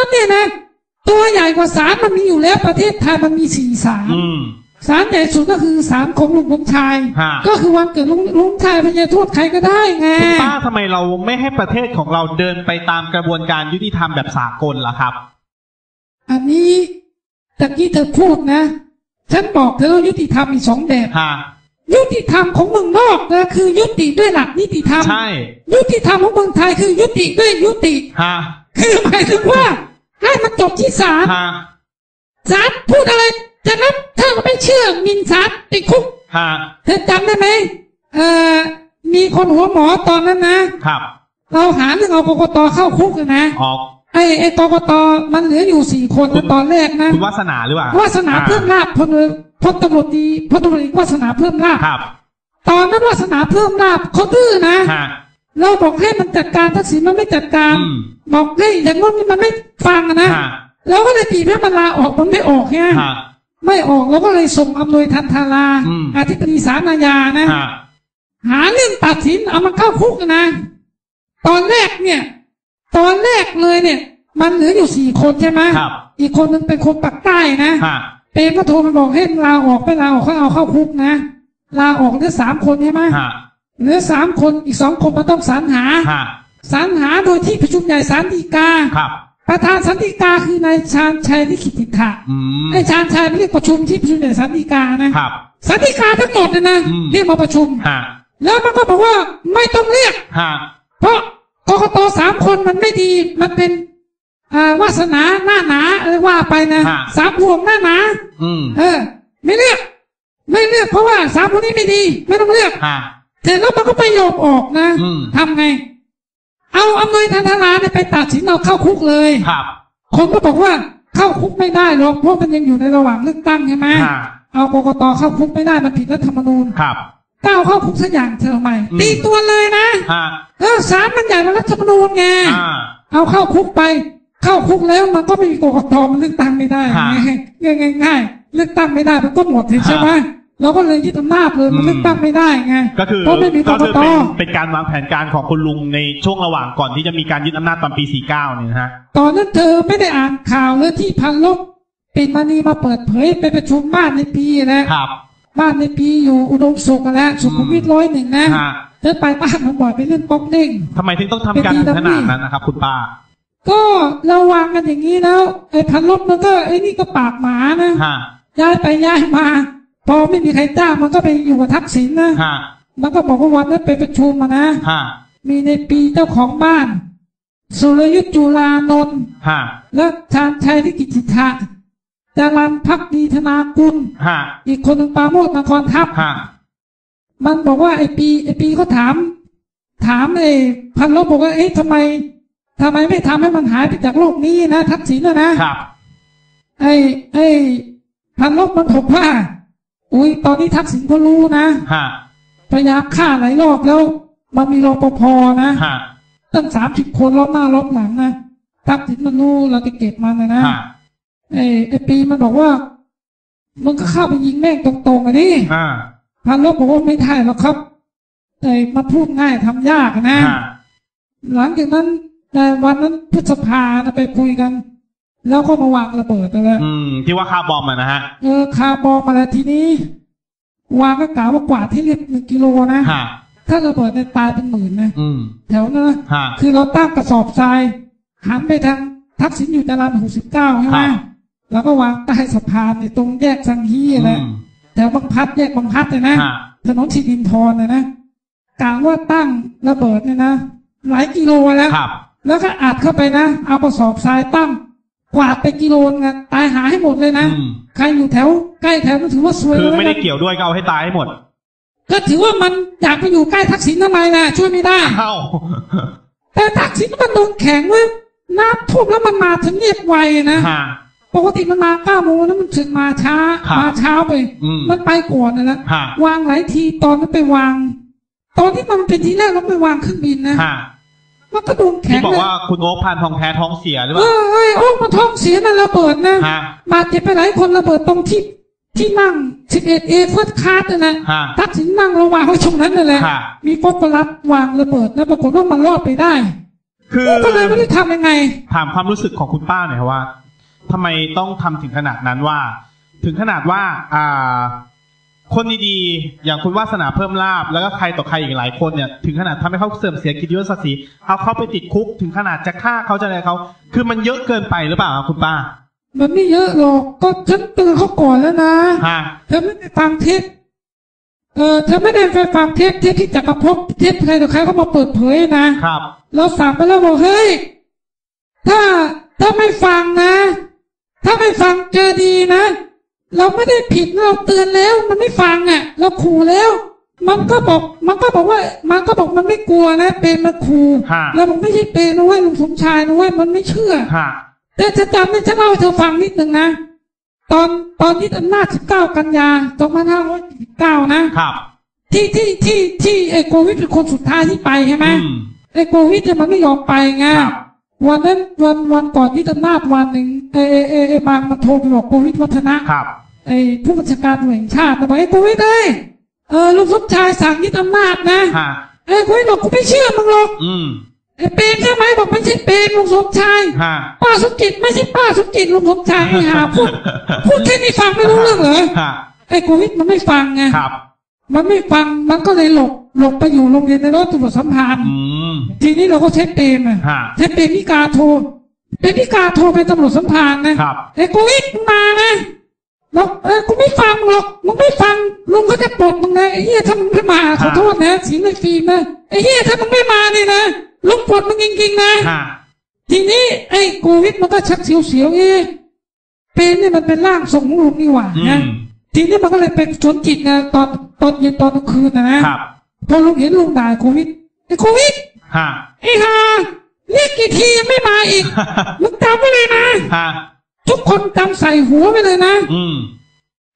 ก็เนี่ยนะ ตัวใหญ่กว่าศาลมันมีอยู่แล้วประเทศไทยมันมีสี่ศาลอืม ศาลใหญ่สุดก็คือศาลของลุงสมชาย ฮะ ก็คือวันเกิดลุงลุงชายพญาโทษใครก็ได้ไง คุณป้าทำไมเราไม่ให้ประเทศของเราเดินไปตามกระบวนการยุติธรรมแบบสากลล่ะครับ อันนี้ตะกี้เธอพูดนะ ฉันบอกเธอว่ายุติธรรมมีสองแบบ ฮะ ยุติธรรมของเมืองนอกนะคือยุติด้วยหลักนิติธรรม ใช่ ยุติธรรมของเมืองไทยคือยุติด้วยยุติ ฮะ คือหมายถึงว่า ให้มันจบที่ศาลฮะศาลพูดอะไรจะรับถ้าไม่เชื่อหมินศาลติดคุกฮะเธอจำได้ไหมเอ่อมีคนหัวหมอตอนนั้นนะครับเราหาเรื่องเอากกตเข้าคุกนะออกไอ้ไอ้กกตมันเหลืออยู่สี่คนนะตอนแรกนะคุณวาสนาหรือเปล่าวาสนาเพิ่มลาบพลพลตำรวจดีพลตำรวจเอกวาสนาเพิ่มลาบครับ ตอนนั้นวาสนาเพิ่มลาบเขาดื้อนะฮะ เราบอกให้มันจัดการทักษิณมันไม่จัดการ อืม บอกให้อย่างนั้นมันไม่ฟังอะนะฮะเราก็เลยตีให้มันลาออกมันไม่ออกไงฮะ ไม่ออกเราก็เลยส่งอำนวยทันทาราอืมอธิบดีศาลอาญานะ ฮะหาเรื่องตัดสินเอามันเข้าคุกนะ ตอนแรกเนี่ย ตอนแรกเลยเนี่ย มันเหลืออยู่สี่คนใช่ไหมครับอีกคนหนึงเป็นคนปากใต้นะฮะเปรมก็โทรมาบอกให้ลาออกไม่ลาออกเขาเอาเข้าคุกนะลาออกเหลือสามคนใช่ไหมฮะเหลือสามคนอีกสองคนมันต้องสรรหาฮะสรรหาโดยที่ประชุมใหญ่สารดีกา ครับ ประธานสันติกาคือนายชาญชัยลิขิตติถะอืมไอ้ชาญชัยไม่เรียกประชุมที่ประชุมใหญ่สันติกานะครับ สันติกาทั้งหมดเลยนะอืม เรียกมาประชุม ฮะแล้วมันก็บอกว่าไม่ต้องเรียก ฮะเพราะกกตสามคนมันไม่ดีมันเป็นอ่าวาสนาหน้าหนาอะไรว่าไปนะสามพวงหน้าหนา อืมเออ ไม่เรียกไม่เรียกเพราะว่าสามคนนี้ไม่ดี ไม่ต้องเรียกฮะ เสร็จแล้วมันก็ไปโยกออกนะอืมทำไง เอาอำนวยทันทราเนี่ยไปตัดสินเอาเข้าคุกเลยครับ คนก็บอกว่าเข้าคุกไม่ได้หรอกเพราะมันยังอยู่ในระหว่างเลือกตั้งใช่ไหมฮะเอากกตเข้าคุกไม่ได้มันผิดรัฐธรรมนูญครับก้าวเข้าคุกสักอย่างเธอใหม่อืมตีตัวเลยนะฮะเออศาลมันใหญ่กว่ารัฐธรรมนูญไงอ่าเอาเข้าคุกไป เข้าคุกแล้วมันก็ไม่มีกกตมันเลือกตั้งไม่ได้ฮะง่ายง่ายง่ายๆเลือกตั้งไม่ได้มันก็หมดใช่ไหม เราก็เลยยึดอำนาจเลยมันอืมเลือกตั้งไม่ได้ไงก็คือเพราะไม่มีกก็กคือตเป็นเป็นการวางแผนการของคุณลุงในช่วงระหว่างก่อนที่จะมีการยึดอำนาจตอนปี 49 เนี่ยนะฮะตอนนั้นเธอไม่ได้อ่านข่าวเลยที่พันลบปิดมณีมาเปิดเผยไปประชุมบ้านในปีนะครับ บ้านในปีอยู่อุดมสุขกันแล้วสุขุมวิทร้อยหนึ่งนะฮะเธอไปบ้านมันบ่อยไปเล่นป๊อกเด้งทำไมถึงต้องทำการขนาดนั้นนะครับ คุณป้าก็เราวางกันอย่างนี้แล้วไอ้พันลบมันก็ไอ้นี่ก็ปากหมานะฮะย้ายไปย้ายมา พอไม่มีใครจ้างมันก็ไปอยู่กับทักษิณนะฮะมันก็บอกว่าวันนั้นไปประชุมมานะฮะมีในปีเจ้าของบ้าน สุรยุทธ์จุลานนท์ฮะและชาญชัยลิกิจิตะจารันพักดีธนากุลฮะอีกคนหนึ่งปราโมดนครทัพฮะมันบอกว่าไอ้ปีไอ้ปีเขาถาม ถามไอ้พันลบบอกว่าเอ๊ะทำไมทำไมไม่ทำให้มันหายไปจากโลกนี้นะ ทักษิณนะนะครับไอ้ไอ้พันลบมันบอกว่า อุ้ยตอนนี้ทักษิณก็รู้นะฮะพยายามฆ่าหลายรอบแล้ว มันมีรปภนะฮะตั้งสามสิบคนล้อมหน้าล้อมหลังนะทักษิณมันรู้เราจะเก็บมันนะนะฮะไอ้ไอ้ปีมันบอกว่ามึงก็เข้าไปยิงแม่งตรงๆอะนี่อ่าพันลบบอกว่าไม่ได้หรอกครับแต่มันพูดง่ายทำยากอะนะฮะหลังจากนั้นในวันนั้นพฤษภานะไปคุยกัน แล้วก็มาวางระเบิดไปแล้วอืม ที่ว่าคาร์บอมอะนะฮะเออคาร์บอมมาแล้วทีนี้ วางก็กล่าวว่ากว่าที่เรียกหนึ่งกิโลนะฮะถ้าระเบิดในยตายเป็นหมื่นนะอืมแถวนั้นนะฮะ คือเราตั้งกระสอบทราย หันไปทางทักษิณอยู่จรัญหกสิบเก้าใช่ไหมครับ แล้วก็วางใต้สะพานในตรงแยกสังฮีอืแหละมแถวบางพลัดแยกบางพลัดเลยนะ ฮะถนนชิดินทรนะนะกล่าวว่าตั้งระเบิดเนี่ยนะหลายกิโลแล้ว ครับ แล้วก็อัดเข้าไปนะ เอากระสอบทรายตั้ง กวาดไปกิโลนึงอะตายหาให้หมดเลยนะ อืมใครอยู่แถวใกล้แถวนั้นถือว่าซวยคือแล้วไม่ได้นะเกี่ยวด้วยก็เอาให้ตายให้หมดก็ถือว่ามันอยากไปอยู่ใกล้ทักษิณทำไมนะช่วยไม่ได้ เอ้า แต่ทักษิณมันโดนแข็งเว่าน้ำท่วมแล้วมันมาถึงเรียบไวนะ ฮะ ปกติมันมาเก้าโมงแล้วมันถึงมาช้า ครับ มาเช้าไป อืมมันไปก่อนนะแล้วฮะวางหลายทีตอนนั้นไปวาง ตอนที่มันเป็นทีแรกเราไปวางเครื่องบินนะ ฮะ มันก็โดนแข็ที่งบอกเลยว่าคุณโอ๊คพันทองแท้ท้องเสียหรือเปเอล่า อเอ้ยโอ้มาท้องเสียนั่นระเบิดนะฮะ บาดเจ็บไปหลายคนระเบิดตรงที่ที่นั่งสิบเอ็ดเอเฟิร์สคาร์ดนะฮะ ทักษิณนั่งระวางไว้ตรงนั้นนั่นแหละฮะมีฟอสฟอรัสวางระเบิดแล้วปรากฏว่ามันรอดไปได้คือก็เลยไม่ได้ทำยังไง ถามความรู้สึกของคุณป้าหน่อยครับว่าทำไมต้องทำถึงขนาดนั้นว่า ถึงขนาดว่า อ่า คนดีๆ อย่างคุณวาสนาเพิ่มลาบ แล้วก็ใครต่อใครอีกหลายคนเนี่ยถึงขนาดทำให้เขาเสื่อมเสียกิจยศศักดิ์ศรีเอาเขาไปติดคุกถึงขนาดจะฆ่าเขาจะอะไรเขา คือมันเยอะเกินไปหรือเปล่าครับคุณป้า มันไม่เยอะหรอกก็ฉันเตือนเขาก่อนแล้วนะฮะเธอไม่ได้ฟังเทปเออเธอไม่ได้ไปฟังเทปเทปที่จักรภพเทปใครต่อใครเขามาเปิดเผยนะครับ เราสั่งไปแล้วบอกเฮ้ยถ้าถ้าไม่ฟังนะ ถ้าไม่ฟังเจอดีนะ เราไม่ได้ผิดเราเตือนแล้ว มันไม่ฟังอะ เราขู่แล้ว มันก็บอกมันก็บอกว่า มันก็บอกมันไม่กลัวนะเป็นมันขู่ฮะ เราบอกไม่ใช่เป็นนะเว้ยลุงสมชายนะเว้ยมันไม่เชื่อ ฮะ แต่จะจำเนี่ยจะเล่าให้เธอฟังนิดหนึ่งนะ ตอนตอนยึดอำนาจ 19 กันยา 2519 นะ ครับ ที่ที่ที่ที่ไอ้โควิดเป็นคนสุดท้ายที่ไปใช่ไหมอืม ไอ้โควิดเนี่ยมันไม่ยอมไปไงครับ วันนั้นวันวันก่อนที่อำนาจวันหนึ่งไอ้ไอ้ไอ้ไอ้บางมาโทรไปบอกโควิดวัฒนะครับไอผู้บัญชาการตำรวจแห่งชาติมาบอกไอ้โควิดเอ้ยเออลุงสมชายสั่งยึดอำนาจนะไอ้โควิดบอกกูไม่เชื่อมึงหรอกอืมไอ้เปรมใช่ไหมบอกไม่ใช่เปรมลุงสมชายป้าสมจิตไม่ใช่ป้าสมจิตลุงสมชายไอ้หาพูดพูดแค่นี้ฟังไม่รู้เรื่องเหรอไอ้โควิดมันไม่ฟังไงมันไม่ฟังมันก็เลยหลบ ลบไปอยู่โรงเรียนในรถตำรวจสัมพันธ์อืม ทีนี้เราก็ใช้เปรมอะฮะใช้เปรมพิการโทรเป็นพิการโทรไปตำรวจสัมพันธ์นะครับ ไอ้โควิดมึงมานะแล้วเออกูไม่ฟังหรอกมึงไม่ฟังลุงก็จะปลดมึงนะไอ้เหี้ยถ้ามึงไม่มาขอโทษนะเสียงในฟิล์มนะไอ้เหี้ยถ้ามึงไม่มานี่นะลุงปลดมึงจริงๆนะ ฮะ ทีนี้ไอ้โควิดมันก็ชักเสียวๆเอ๊ะเป็นเนี่ยมันเป็นร่างทรงของลุงนี่หว่าอืนะม ทีนี้มันก็เลยเป็นชนจิตนะตอนตอนเย็นตอนกลางคืนนะนะครับ พอลุงเห็นลุงด่าโควิดไอ้โควิดฮะไอ้ห่าเรียกกี่ทียังไม่มาอีกมึงจำไว้เลยนะฮะทุกคนจำใส่หัวไปเลยนะ อืม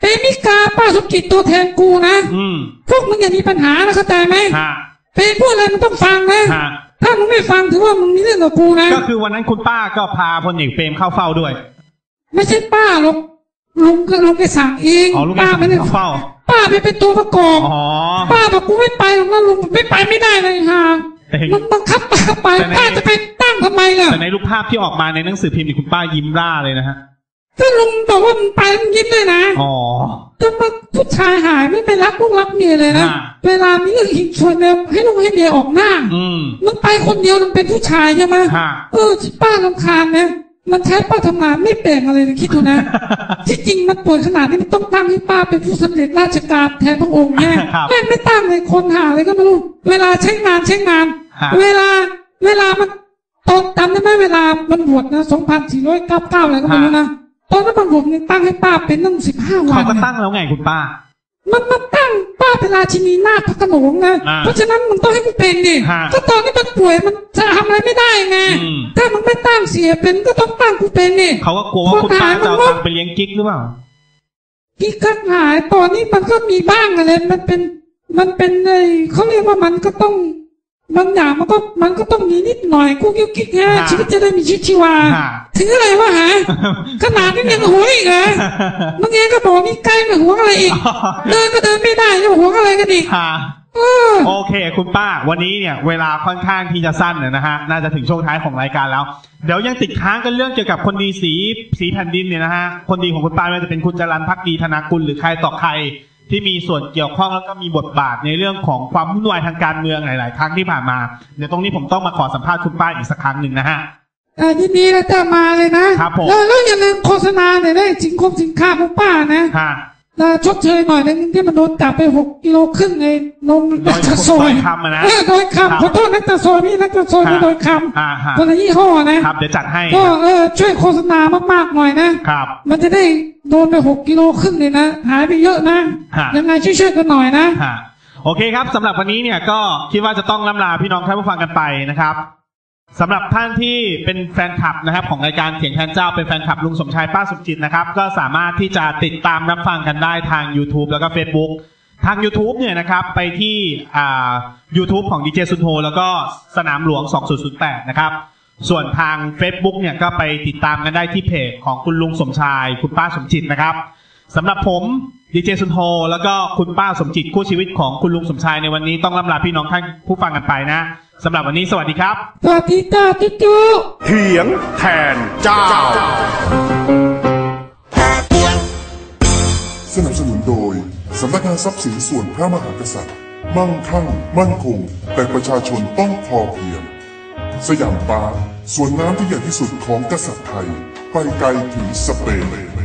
เอมิกาป้าสมจิตตัวแทนกูนะ อืมพวกมึงอย่ามีปัญหานะเข้าใจไหมฮะเป็นพวกอะไรมึงต้องฟังนะฮะถ้ามึงไม่ฟังถือว่ามึงมีเรื่องกับกูนะ ก็คือวันนั้นคุณป้าก็พาพลเอกเปรมเข้าเฝ้าด้วย ไม่ใช่ป้าหรอกลุงก็ลุงไปสั่งเองอ๋อลุงไปป้าสั่งไม่ได้เข้าเฝ้า ป้าไปเป็นตัวประกอบอ๋อ ป้าบอกกูไม่ไปหรอกนะลุงไม่ไปไม่ได้เลยฮะเฮ้ยมันบังคับป้าไปแต่ใน ป้าจะไปตั้งทำไมล่ะแต่ในรูปภาพที่ออกมาในหนังสือพิมพ์นี่คุณป้ายิ้มร่าเลยนะฮะ ถ้าลุงบอกว่ามึงไปมึงยิ้มเลยนะอ๋อ ถ้ามาผู้ชายหายไม่ไปรักลูกรักเมียเลยนะฮะเวลามีเรื่องหิงชวนเนี่ยให้ลูกให้เมียออกหน้า อืมมึงไปคนเดียวมึงเป็นผู้ชายใช่ไหมฮะ เออป้าลำคาญนะ มันใช้ป้าทำงานไม่แปลงอะไรเลยคิดดูนะ ที่จริงมันป่วยขนาดนี้มันต้องตั้งให้ป้าเป็นผู้สำเร็จราชการแทนพระองค์แน่ครับแม่งไม่ตั้งเลยคนหาอะไรก็ไม่รู้ เวลาใช้งานใช้งานฮะเวลาเวลามันตอนจำได้ไหมเวลามันบวชนะสองพันสี่ร้อยเก้าเก้าอะไรก็ไม่รู้นะตอนนั้นมันบวชเนี่ยตั้งให้ป้าเป็นตั้งสิบห้าวัเขานก็เนี่ยตั้งแล้วไงคุณป้า มันมาตั้งป้า เป็นราชินีนาถพระโขนงนะอ่าเพราะฉะนั้นมึงต้องให้กูเป็นดิฮะก็ตอนนี้มันป่วยมันจะทำอะไรไม่ได้ไงอืมถ้ามึงไม่ตั้งเสียเป็นก็ต้องตั้งกูเป็นนี่เขาก็กลัวว่าคุณป้าจะเอาตังค์ไปเลี้ยงกิ๊กหรือเปล่าพี่กักหายตอนนี้มันก็มีบ้างอะไรมันเป็น มันเป็นไอ้เขาเรียกว่ามันก็ต้อง บางอย่างมันก็มันก็ต้องมีนิดหน่อยกูกิ้วกิ๊กฮะฮะชีวิตจะได้มีชีวิตชีวาฮะถึงอะไรวะฮะขนาดนี้ยังหัวอีกเหรอมึงเองก็บอกนี่ใกล้ไม่หัวอะไรอีกเดินก็เดินไม่ได้จะหัวอะไรกันอีกฮะเออโอเค คุณป้า วันนี้เนี่ย เวลาค่อนข้างที่จะสั้นนะฮะน่าจะถึงช่วงท้ายของรายการแล้ว เดี๋ยวยังติดค้างกันเรื่องเกี่ยวกับคนดีสีสีแผ่นดินเนี่ยนะฮะคนดีของคุณป้าไม่ว่าจะเป็นคุณจรันพักดีธนากุลหรือใครต่อใคร ที่มีส่วนเกี่ยวข้องแล้วก็มีบทบาทในเรื่องของความวุ่นวายทางการเมืองหลาย ๆ ครั้งที่ผ่านมาเดี๋ยวตรงนี้ผมต้องมาขอสัมภาษณ์คุณป้าอีกสักครั้งหนึ่งนะฮะอ่ายินดีแล้วจะมาเลยนะครับผม แล้วแล้วอย่าลืมโฆษณาหน่อยได้สินคมสินค้าของป้านะ ฮะ นะชดเชยหน่อยนึงที่มันโดนจับไปหกกิโลครึ่งในนมโดยตะโซยโดยคำอะนะเออโดยครับคำขอโทษนักตะโซยพี่นักตะโซยไม่โดยคอ่าฮะำคนละยี่ห้อนะครับเดี๋ยวจัดให้ก็เออช่วยโฆษณามากๆหน่อยนะครับมันจะได้โดนไปหกกิโลครึ่งเลยนะหายไปเยอะนะฮะยังไงช่วยๆกันหน่อยนะฮะโอเคครับสำหรับวันนี้เนี่ยก็คิดว่าจะต้องล่ำลาพี่น้องท่านผู้ฟังกันไปนะครับ สำหรับท่านที่เป็นแฟนคลับนะครับ ของรายการเถียงแทนเจ้าเป็นแฟนคลับลุงสมชายป้าสมจิตนะครับ ก็สามารถที่จะติดตามรับฟังกันได้ทาง YouTube แล้วก็ Facebook ทาง YouTube เนี่ยนะครับไปที่อ่า YouTube ของดีเจซุนโฮแล้วก็สนามหลวง 2008 นะครับ ส่วนทาง Facebook เนี่ยก็ไปติดตามกันได้ที่เพจของคุณลุงสมชาย คุณป้าสมจิตนะครับสำหรับผมดีเจสุนโฮแล้วก็คุณป้าสมจิตคู่ชีวิตของคุณลุงสมชายในวันนี้ต้องล่ำลาพี่น้องท่านผู้ฟังกันไปนะ สำหรับวันนี้สวัสดีครับ สวัสดีจ้าจุ๊จุเถียงแทนเจ้า สนับสนุนโดย สำนักงานทรัพย์สินส่วนพระมหากษัตริย์ มั่งคั่ง มั่นคง แต่ประชาชนต้องพอเพียง สยามปาร์คสวนน้ำที่ใหญ่ที่สุดของกษัตริย์ไทย ไปไกลถึงสเปน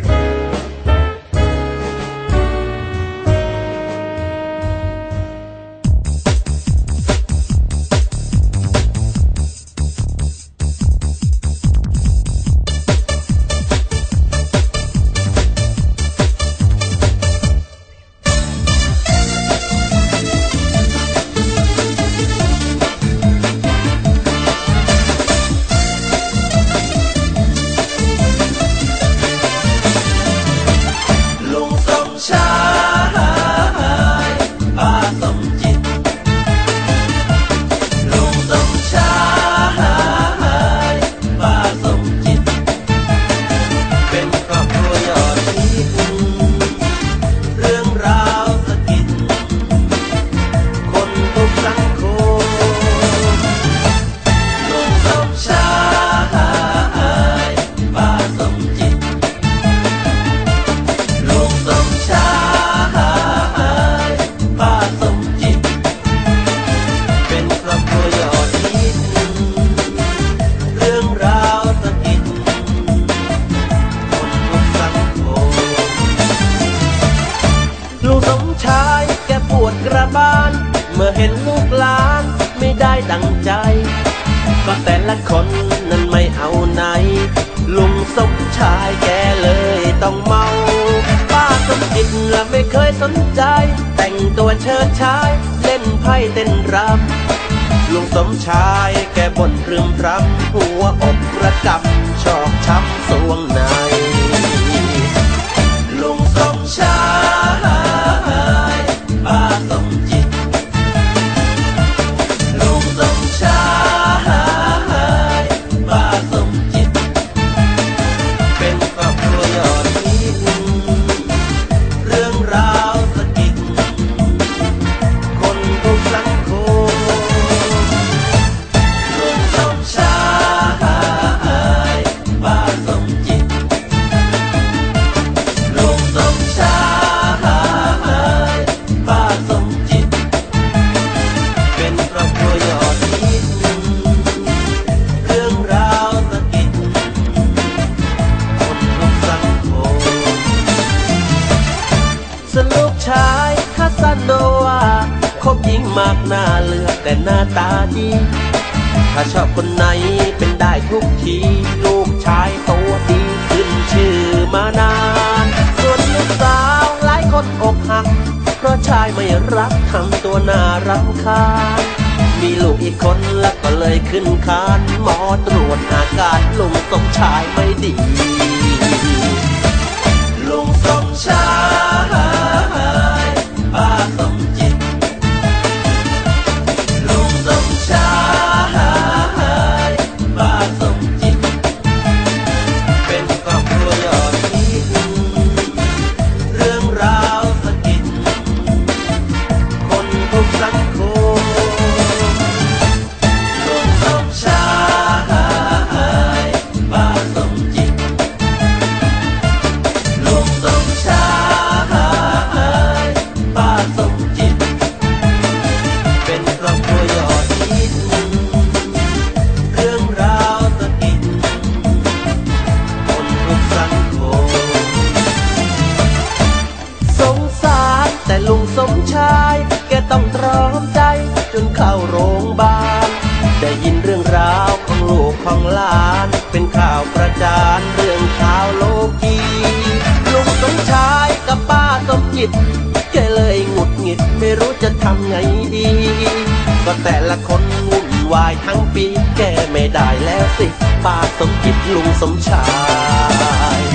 มื่อเห็นลูกหลานไม่ได้ดังใจ ก็แต่ละคนนั้นไม่เอาไหน ลุงสมชายแกเลยต้องเมา ป้าสมจิตละไม่เคยสนใจ แต่งตัวเชิดชาย เล่นไพ่เต้นรำลุงสมชายแกบ่นพรึมพรำหัวอกระกำชอกช้ำสวงใน คนไหนเป็นได้ทุกที ลูกชายตัวดีขึ้นชื่อมานาน ส่วนลูกสาวหลายคนอกหัก เพราะชายไม่รักทำตัวน่ารำคาญ มีลูกอีกคนแล้วก็เลยขึ้นคานหมอตรวจอาการลุงสมชายไม่ดี ลุงสมชายป้าสม นเข้าโรงพยาบาล ได้ยินเรื่องราวของลูกของหลาน เป็นข่าวประจานเรื่องข่าวโลกีลุงสมชายกับป้าสมจิตแกเลยหงุดหงิดไม่รู้จะทำไงดี ก็แต่ละคนวุ่นวายทั้งปี แกไม่ได้แล้วสิ ป้าสมจิตลุงสมชาย